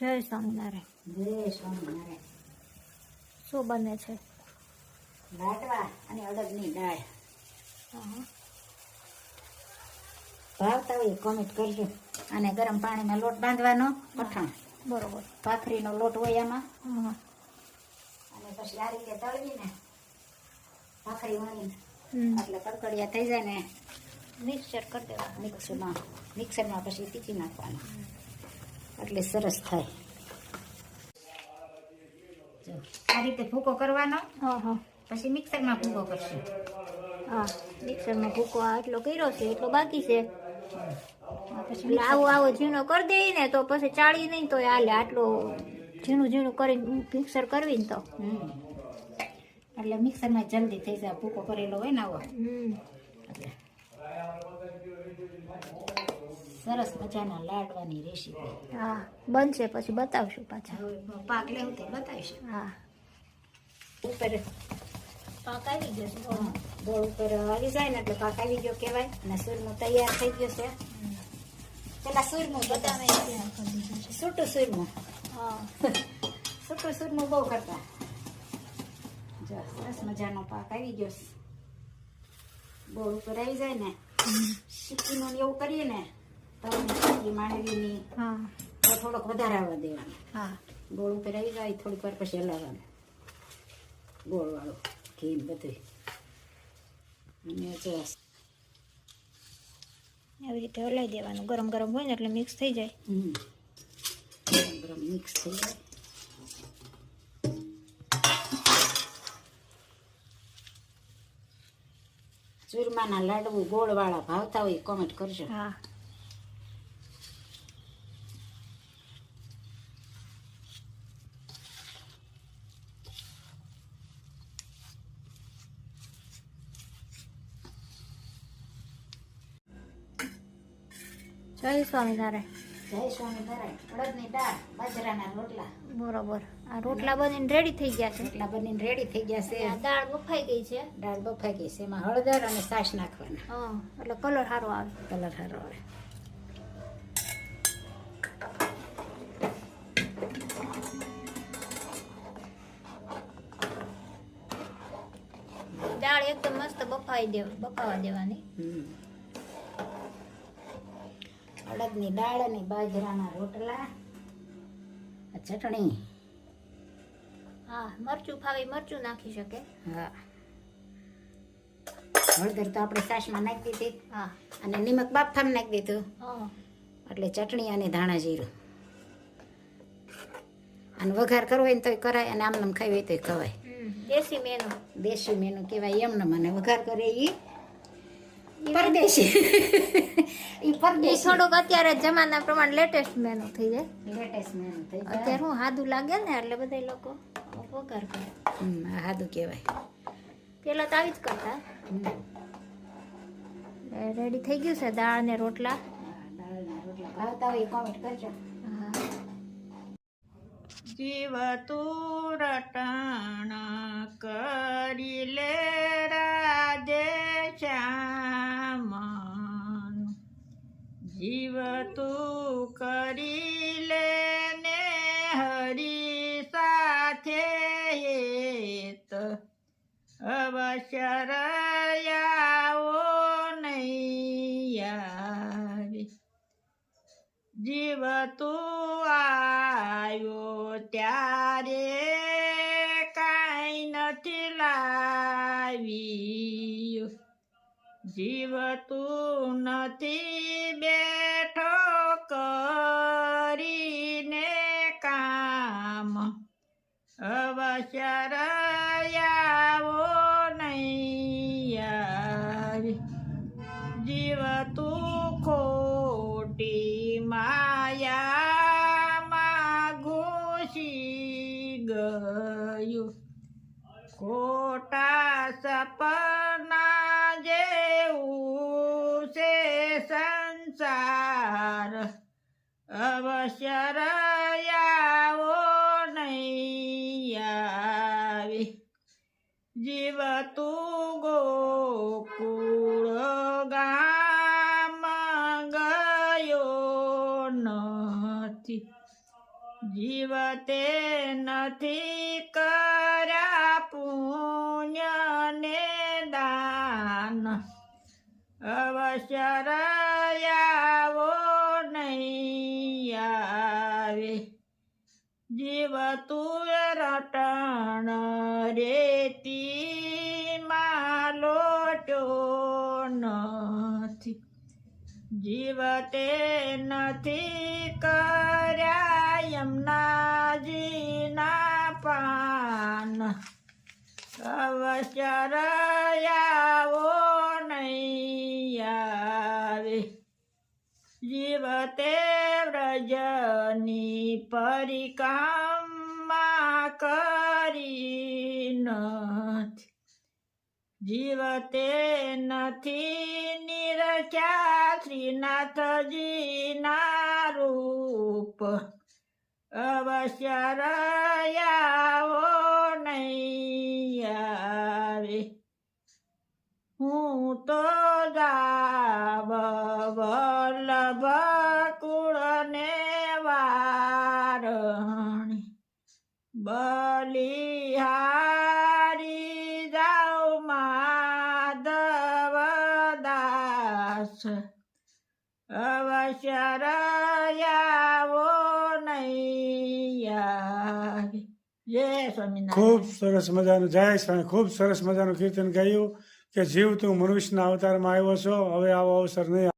જય સ્વામિનારાયણ. જય સ્વામિનારાયણ. શું બને છે? લાડવા અને અડદની દાળ. હા. ભાવતા હોય કોમેન્ટ કરજો. અને ગરમ પાણીમાં લોટ બાંધવાનો કઠણ બરોબર. ભાખરીનો લોટ હોય એમાં. અને પછી આ રીતે તળવીને ભાખરી વણીને એટલે કડકડિયા થઈ જાય ને મિક્સર કરી દેવાનું મિક્સરમાં. મિક્સરમાં પછી પીસી નાખવાનું. એટલે સરસ થાય. આ રીતે ભૂકો કરવાનો. પછી મિક્સરમાં ભૂકો કરશું. હા મિક્સરમાં ભૂકો આ એટલો કર્યો છે એટલો બાકી છે. પછી આવો આવો ઝીણો કરી દઈએ ને તો પછી ચાળી નહીં તો હાલે આટલો ઝીણું ઝીણું કરીને મિક્સર કરવી ને તો. હમ. એટલે મિક્સરમાં જલ્દી થઈ જાય ભૂકો કરેલો હોય ને આવો હમ એટલે સરસ મજાના લાડવાની રેસીપી હા બનશે પછી બતાવશું પાછા. પાક લેવું તે બતાવીશું. હા. ઉપર પાક આવી ગયો છે. ગોળ ઉપર આવી જાય ને એટલે પાક આવી ગયો કહેવાય. અને સૂરમું તૈયાર થઈ ગયો છે. પેલા સૂરમું બતાવે છૂટું તૈયાર કરી દીધું છે. સૂટું સૂરમું. હા. સૂટું સૂરમું બહુ કરતા. જો સરસ મજાનો પાક આવી ગયો છે. ગોળ ઉપર આવી જાય ને. સિક્કીનું ને એવું કરીએ ને માંડવીની હા. તો થોડોક વધારે આવવા દેવાનો. હા. ગોળ ઉપર આવી જાય થોડીક વાર પછી હલાવવાનું. ગોળ ઘી બધું અને જો આવી રીતે હલાવી દેવાનું. ગરમ ગરમ હોય ને એટલે મિક્સ થઈ જાય. ગરમ ગરમ મિક્સ થઈ જાય. ચૂરમાના લાડુ ગોળવાળા ભાવતા હોય કોમેન્ટ કરજો. હા. જય સ્વામિનારાયણ જય સ્વામિનારાયણ અડદની દાળ બાજરાના રોટલા. બરોબર. આ રોટલા બનીને રેડી થઈ ગયા છે. રોટલા બનીને રેડી થઈ ગયા છે. આ દાળ બફાઈ ગઈ છે. દાળ બફાઈ ગઈ છે. એમાં હળદર અને છાશ નાખવાના. હા એટલે કલર સારો આવે. કલર સારો આવે. દાળ એકદમ મસ્ત બફાઈ દે બફાવા દેવાની. હમ. અડદની દાળ અને બાજરાના રોટલા. ચટણી. હા મરચું ફાવે મરચું નાખી શકે. હા. હળદર તો આપણે સાસમાં નાખી દીધી. હા. અને નિમક બાફામાં નાખી દીધું. હા. એટલે ચટણી અને ધાણા જીરું. અને વઘાર કરવો હોય ને તોય કરાય અને આમ નામ ખાવી હોય તોય ખવાય. દેશી મેનુ. દેશી મેનુ કહેવાય એમને. મને વઘાર કરે એ પરદેશી એ પરદેશી થોડુંક અત્યારે જમાના પ્રમાણે લેટેસ્ટ મેનુ થઈ જાય. લેટેસ્ટ મેનુ થઈ અત્યારે હું સાદું લાગે ને એટલે બધા લોકો વઘાર કરે. સાદું કહેવાય. પેલા તો આવી જ કરતા. રેડી થઈ ગયું છે દાળ ને રોટલા? ભાવતા હોય કોમેન્ટ કરજો. જીવ તું રટણ કરી લે રાધે જીવ તું કરી લે ને હરી સાથે નહીં આવી જીવ તું આવ્યો ત્યારે કાંઈ નથી લાવ્યું જીવ તું નથી બેઠો કરીને કામ. અવશ્ય અવશ્ય રયાવો જીવ તું ગોકુળ ગામ ગયો નથી. જીવ તે નથી કર્યા પુણ્ય ને દાન રયાવો નહીં આવે. જીવ તું રટણ રેતી લોટ્યો નથી. જીવતે નથી કર્યા એમના જીના પાન. અવશ્ય વ્રજની પરિકામા કરી નથી જીવતે નથી નિરખ્યા શ્રીનાથજીના રૂપ અવશ્ય રયાવો આવે હું તો જાવ બલિહારી જાઉ માધવ દાસ. અવશ્ય રયાવો નહીં આવે જય ખૂબ સરસ મજાનું જય સ્વામી ખૂબ સરસ મજાનું કીર્તન ગાયું કે જીવ તું મનુષ્યના અવતારમાં આવ્યો છો હવે આવો અવસર નહીં